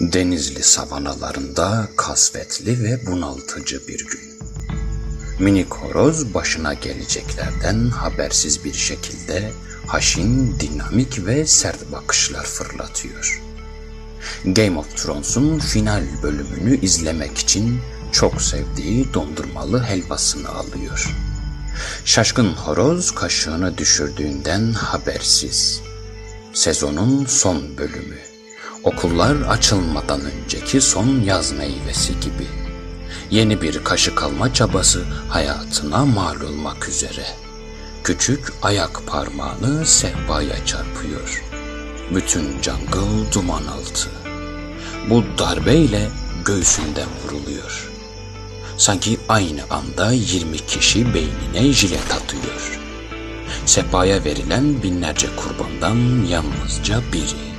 Denizli savanalarında kasvetli ve bunaltıcı bir gün. Minik horoz başına geleceklerden habersiz bir şekilde haşin, dinamik ve sert bakışlar fırlatıyor. Game of Thrones'un final bölümünü izlemek için çok sevdiği dondurmalı helvasını alıyor. Şaşkın horoz kaşığını düşürdüğünden habersiz. Sezonun son bölümü. Okullar açılmadan önceki son yaz meyvesi gibi. Yeni bir kaşık alma çabası hayatına mal olmak üzere. Küçük ayak parmağını sehpaya çarpıyor. Bütün jungle duman altı. Bu darbeyle göğsünden vuruluyor. Sanki aynı anda 20 kişi beynine jilet atıyor. Sehpaya verilen binlerce kurbandan yalnızca biri.